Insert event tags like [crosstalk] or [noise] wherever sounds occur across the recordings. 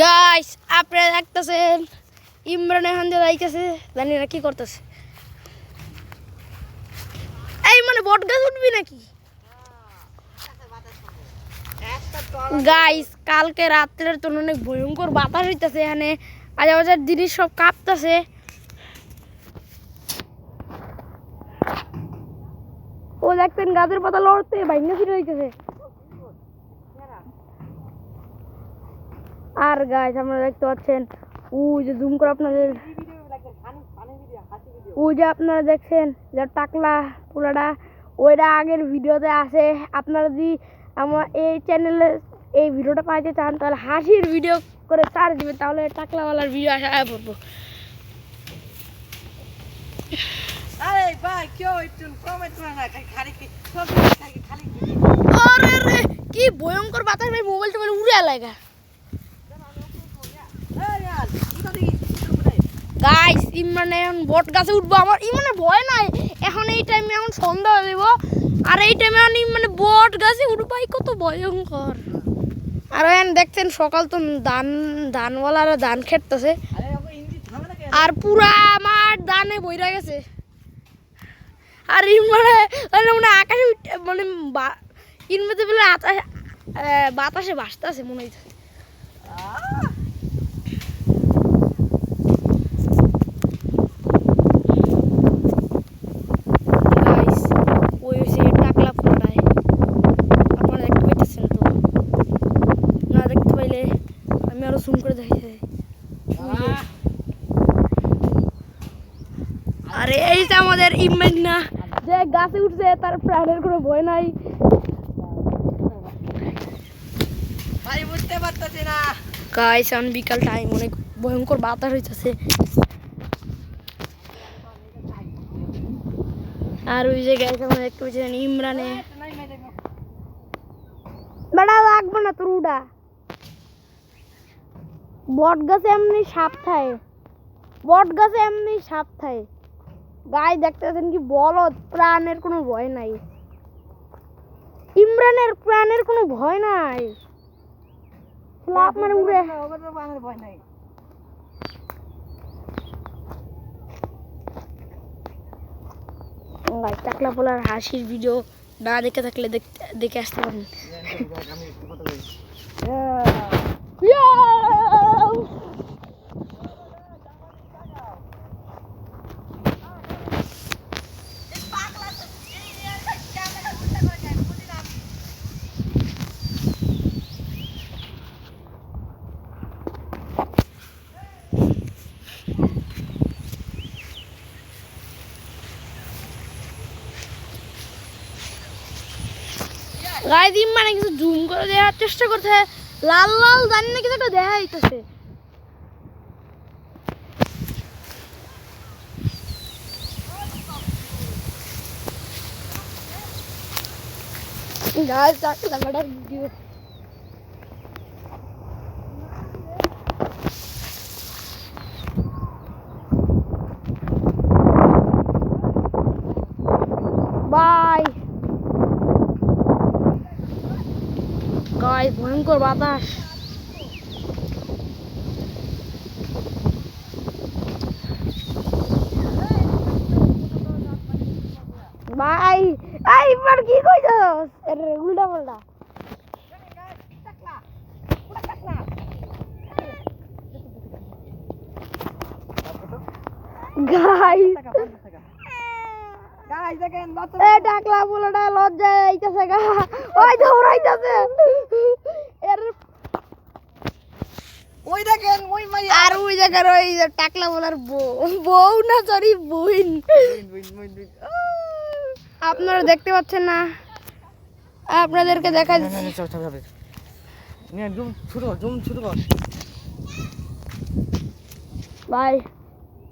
Guys আপনারা দেখতেছেন, ইমরান এখন যে যাইতেছে, জানি না কি করতেছে। এই মানে বট গাছ উঠবি নাকি? গাইস কালকে রাত্রের তো অনেক ভয়ঙ্কর বাতাস হইতেছে এখানে। আজাবাজার জিনিস সব কাঁপতেছে। ও দেখতেন গাছের পাতা লড়তে, ভাইঙ্গা ফিরে হইতেছে। আর গাইস আপনারা দেখতে পাচ্ছেন ও যে জুম করে আপনাদের ও যে আপনারা দেখছেন যে টাকলা পোলাটা ওইটা আগের ভিডিওতে আছে। আপনারা যদি আমার এই চ্যানেলে এই ভিডিওটা পাইতে চান তাহলে হাসির ভিডিও করে চার্জ দিবেন তাহলে টাকলাওয়ালার ভিডিও আসা পড়ব। আরে ভাই কেউ একটু কমেন্ট করে না খালি খালি আরে রে কি ভয়ঙ্কর বাতাস ভাই মোবাইল টোবাইল উড়ে লাগা এই আর কোথা থেকে কোথায় গাইস ইমরান এখন বট গাছে উঠবো। আমার ইমানে ভয় নাই। এখন এই টাইমে এখন সন্ধ্যা হয়ে যাব আর এই টাইমে আমি মানে বট গাছে উঠবাই, কত ভয়ঙ্কর। আর এখন দেখছেন, সকাল তো ধান, ধানওয়ালারা ধান খেটতেছে। আরে পুরা আমার ধানে বইরা গেছে। আর ইমরানে মানে আকাশে মানে ইনমেতে বলে বাতাসে ভাসতেছে, মনে হইতেছে আহ, গাইস ওই হচ্ছে টাকলা ফোটায় আপনারা দেখতে পাইতেছেন তো না দেখতে পাইলে আমি আরও জুম করে দেখাই আহ, আরে এই যে আমাদের ইমেজ না যে গাছে উঠছে তার প্রাণের কোনো ভয় নাই। ভাই বুঝতে পারতেছি না। গাইস এখন বিকাল টাইম অনেক ভয়ঙ্কর বাতাস হইতেছে। আর ওই যে গাইস আমরা দেখতে পাচ্ছেন ইমরানে। বেড়া লাগবে না তোর উডা। বট গাছে এমনি সাপ থাকে। বট গাছে এমনি সাপ থাকে। গায়ে দেখতেছেন কি বলদ? প্রাণের কোনো ভয় নাই। ইমরানের প্রাণের কোনো ভয় নাই। লাভ মানে উড়ে ওকে ভয় নাই। গাই টাকলা পোলার হাসির ভিডিও না দেখে থাকলে দেখতে দেখে আসতে পারেন। গায়ে মানে কিছু জুম করে দেওয়ার চেষ্টা করছে। লাল লাল জানি না কিছু একটা দেখা যাইতেছে গাছ বেড়ার ভিডিও বাই গাইস ভয়ঙ্কর বাতাস। ভাই এই এবার কি কইছস? উল্টা পাল্টা। গাইস। গাইস। দেখেন বাচ্চা এ ডাকলা আইতাছে গা। ওই দৌড়াইতাছে এর ওই দেখেন ওই মাই আর ওই জায়গার ওই টাকলা বলার বউ। বউ না সরি বোন। আপনারা দেখতে পাচ্ছেন না। আপনাদেরকে দেখা দিচ্ছি ভাই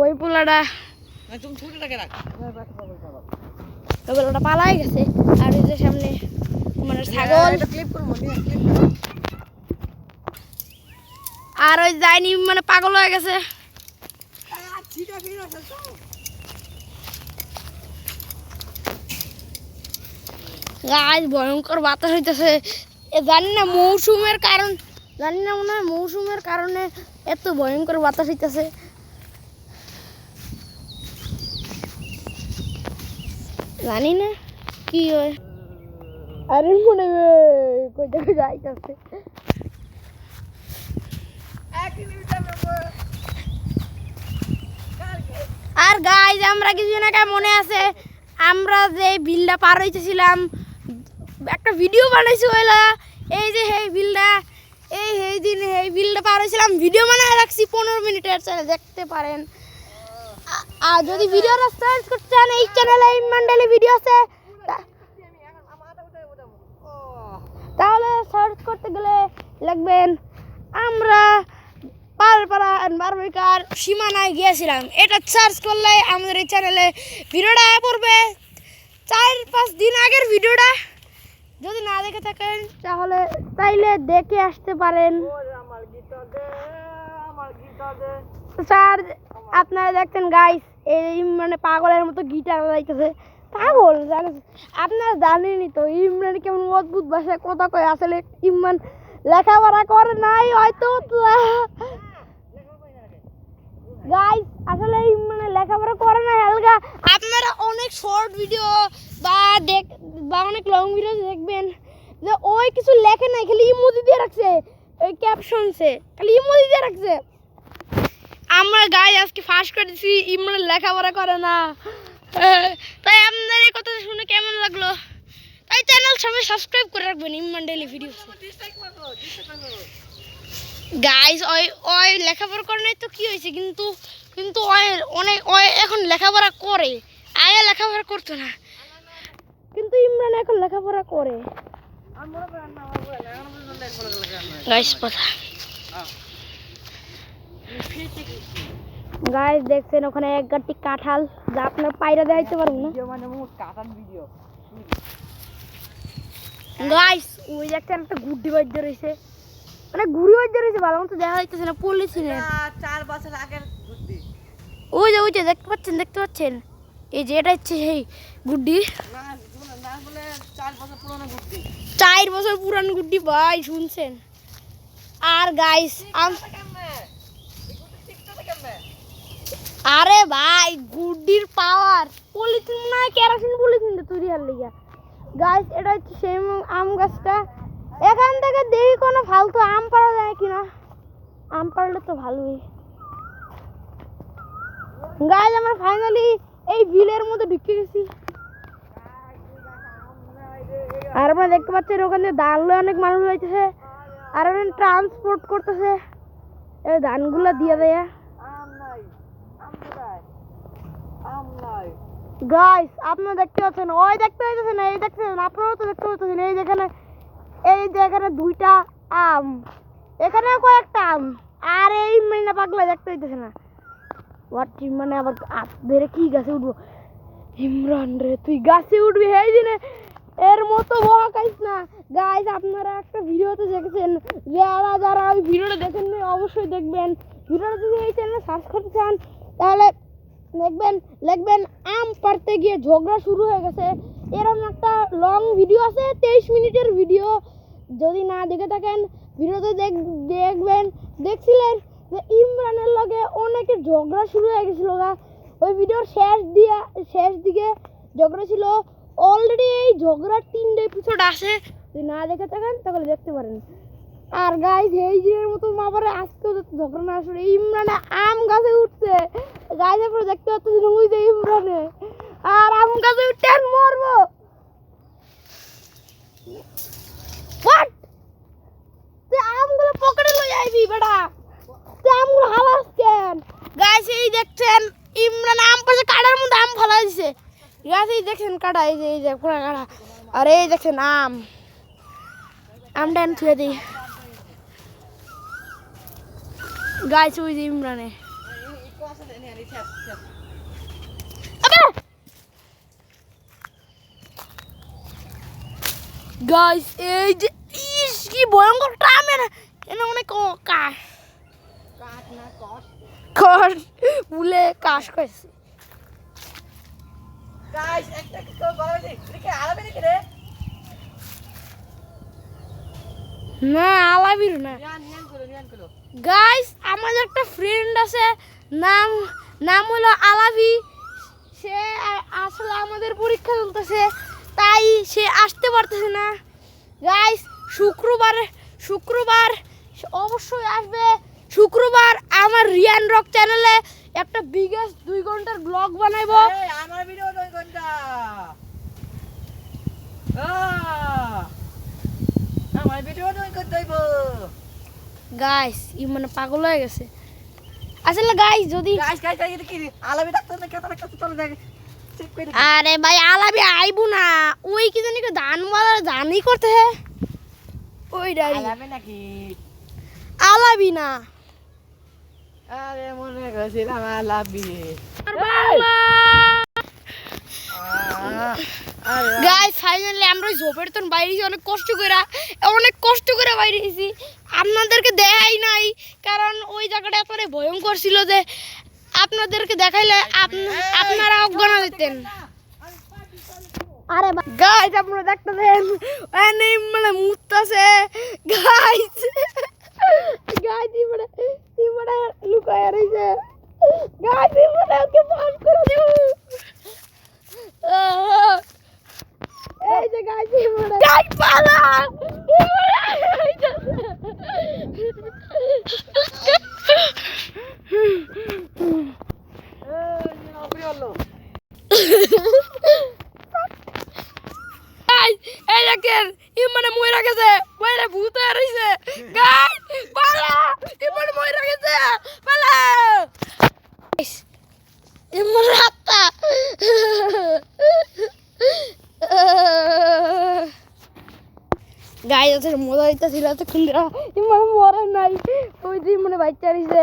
ওই পোলাটা পোলাটা পালাই গেছে। আর ওই যে সামনে মানে ছাগল। ক্লিপ করব নিয়ে ক্লিপ কর আর ওই যায়নি মানে পাগল হয়ে গেছে। গাছ ভয়ঙ্কর বাতাস হইতেছে। জানি না মৌসুমের কারণ জানি না মনে হয় মৌসুমের কারণে এত ভয়ঙ্কর বাতাস হইতেছে। জানি না কি হয়। আরে মনে হয় কোথায় যাইতেছে এক কিলোমিটার নম্বর আর গাইজ আমরা কিছুদিন আগে মনে আছে, আমরা যে বিলটা পার হইতেছিলাম, একটা ভিডিও বানাইছি ওইলা এই যে এই বিলটা, এই এই দিন এই বিলটা পার হয়েছিলাম ভিডিও বানায় রাখছি পনেরো মিনিটের চ্যানেল দেখতে পারেন। আর যদি ভিডিওটা সার্চ করতে চান, এই চ্যানেলে ইমান্ডালি ভিডিও আছে তাহলে সার্চ করতে গেলে লাগবেন, আমরা পালপাড়া বারবিকার সীমানায় গিয়েছিলাম। এটা সার্চ করলে আমাদের এই চ্যানেলে ভিডিওটা পড়বে। চার পাঁচ দিন আগের ভিডিওটা। যদি না দেখে থাকেন, তাহলে চাইলে দেখে আসতে পারেন। স্যার, আপনারা দেখছেন গাইস এই মানে পাগলের মতো গিটার বাজাইতেছে। পাগল, জানেন? আপনারা জানেনই তো, ইমরান কেমন অদ্ভুত ভাষায় কথা কয়। আসলে ইমরান লেখাপড়া করে নাই, হয়তো। গাইস আসলে ইমরান লেখাপড়া করে না হালকা। আপনারা অনেক শর্ট ভিডিও বা দেখ, বা অনেক লং ভিডিও দেখবেন যে ওই কিছু লেখে নাই, খালি ইমোজি দিয়ে রাখছে ওই ক্যাপশনসে খালি ইমোজি দিয়ে রাখছে। আমরা গাই আজকে ফার্স্ট করে দিছি ইমরান লেখাপড়া করে না। তাই আপনাদের এই কথা শুনে কেমন লাগল? তাই চ্যানেল সবাই সাবস্ক্রাইব করে রাখবেন ইমরান ডেলি ভিডিও ডিসলাইক মারো ডিসলাইক মারো গাইস ওই ওই লেখাপড়া করে নাই তো কি হয়েছে? কিন্তু কিন্তু ওই অনেক ওই এখন লেখাপড়া করে। আগে লেখাপড়া করতো না। কিন্তু ইমরান এখন লেখাপড়া করে। গাইস কথা। গাইস দেখছেন ওখানে এক গাঁটি কাঁঠাল। যা আপনার পায়রা দেখাইতে পারব না? ভিডিও মানে গাইস ওই একটা একটা গুড্ডি বাজ্য রয়েছে। মানে ঘুরি বাজ্য রয়েছে ভালো মতো দেখা যাইতেছে না পলিথিনের চার বছর আগের বুদ্ধি। ওই যে ওই যে দেখতে পাচ্ছেন দেখতে পাচ্ছেন? এই যে এটা হচ্ছে সেই গুড্ডি। চার বছর পুরনো চার বছর পুরানো গুড্ডি ভাই শুনছেন? আর গাইস আরে ভাই গুড্ডির পাওয়ার পলিথিন না কেরোসিন পলিথিন তৈরি হওয়ার লিগা। গাছ এটা হচ্ছে সেই আম গাছটা। এখান থেকে দেখি কোনো ফালতু আম পাড়া যায় কিনা। আম পাড়লে তো ভালোই। গাছ আমরা ফাইনালি এই বিলের মধ্যে ঢুকে গেছি। আর আমরা দেখতে পাচ্ছি ওখানে লয়ে অনেক মানুষ হইতেছে। আর ওখানে ট্রান্সপোর্ট করতেছে। এই ধানগুলো দিয়ে দেয়া। গাইস আপনারা দেখতে পাচ্ছেন? ওই দেখতে পাচ্ছেন এই দেখছেন আপনারাও তো দেখতে পাচ্ছেন এই যেখানে এই এখানে দুইটা আম এখানে কয়েকটা আম, আর এই মিনা পাগলা দেখতে পাইতেছে না। ওয়াটি মানে আবার ধরে কি গাছে উঠবো? ইমরান রে, তুই গাছে উঠবি? এই দিনে এর মতো বহা খাইস না। গাইস আপনারা একটা ভিডিওতে দেখেছেন, যারা যারা ওই ভিডিওটা দেখেন অবশ্যই দেখবেন। ভিডিওটা যদি এই চ্যানেলে সার্চ করতে চান, তাহলে দেখবেন লিখবেন আম পাড়তে গিয়ে ঝগড়া শুরু হয়ে গেছে। এরকম একটা লং ভিডিও আছে, তেইশ মিনিটের ভিডিও যদি না দেখে থাকেন, ভিডিওতে দেখ, দেখবেন, দেখছিলেন যে ইমরানের লগে অনেকের ঝগড়া শুরু হয়ে গেছিল গা। ওই ভিডিওর শেষ দিয়া, শেষ দিকে ঝগড়া ছিল। অলরেডি এই ঝগড়ার তিনটে এপিসোড আছে। যদি না দেখে থাকেন, তাহলে দেখতে পারেন। আর গাইজ এই জিনের মতো আবার আজকেও যাতে ঝগড়া না আসলে ইমরানে আম গাছে উঠছে। গাইজ আপনারা দেখতে যে ইমরানে আর আম গাছে আর মরবো। What? তুই আমগুলো পকেটে লই আইবি বেটা। তুই আমগুলো হালাস কেন? গাইজ এই দেখছেন, ইমরান আম পাশে কাটার মধ্যে আম ফেলা দিছে। গাছ এই দেখছেন কাটা, এই যে এই যে, পুরা কাটা। আর এই দেখছেন আম। আমটা এনে থুয়ে দিই। গাছ ওই যে ইমরানে এই কথা দেন এই ছেপ ছেপ গাইস এই যে ইস কি ভয়ঙ্কর টামের এনে অনেক ক- কাশ। কাট না কট কাশ বলে কাশ খাইছে। গাইস একটা কি করে বলা হয়েছে এদিকে আলাদা নাকি রে? না আলাবির না। গাইস আমাদের একটা ফ্রেন্ড আছে নাম নাম হলো আলাভি সে আসলে আমাদের পরীক্ষা চলতেছে। তাই সে আসতে পারতেছে না। গাইস শুক্রবার শুক্রবার অবশ্যই আসবে। শুক্রবার আমার রিয়ান রক চ্যানেলে একটা বিগেস্ট দুই ঘণ্টার ব্লগ বানাইবো। আমার ভিডিও দুই ঘণ্টা। আমার ভিডিও দুই ঘণ্টা হইব। গাইস ই মানে পাগল হয়ে গেছে। আসলে গাইস যদি গাইস গাইস গাইস কি আলাবি ডাক্তার না কেতার কাছে চলে যায়। আরে ভাই আলাবি আইবো না। ওই কি জানি কি ধান বালা জানি করতে হ্যাঁ ওই আলাবি নাকি? আলাবি না। আরে মনে করছিলাম আলাবি। আরে গাইস ফাইনালি আমরা ওই ঝোপের বাইরে অনেক কষ্ট করে অনেক কষ্ট করে বাইরে এসেছি আপনাদেরকে দেখাই নাই কারণ ওই জায়গাটা এতটাই ভয়ঙ্কর ছিল যে আপনাদেরকে দেখাইলে আপনা- আপনারা অজ্ঞান দিতেন আরে গাইজ আপনারা দেখতে দেন এনে মানে মুতাছে। গাইজ গাইজ [laughs] ইবড়ে ইবড়ে লুকায় রইছে গাইস ইবড়ে ওকে পাস করে দেব আহ! এই যে গাইস ইবড়ে গাইস পালা এই আপনি হলো গাইস এই দেখেন ই মানে মইরা গেছে। মইরা ভূত হয়ে রইছে গাইস পালা। ই মানে মইরা গেছে। পালা। ই মানে হাতটা গাইস আছে মজা হইতাছিল এতক্ষণ ধরে। ই মানে মরে নাই। ওই যে মানে বাচ্চা রইছে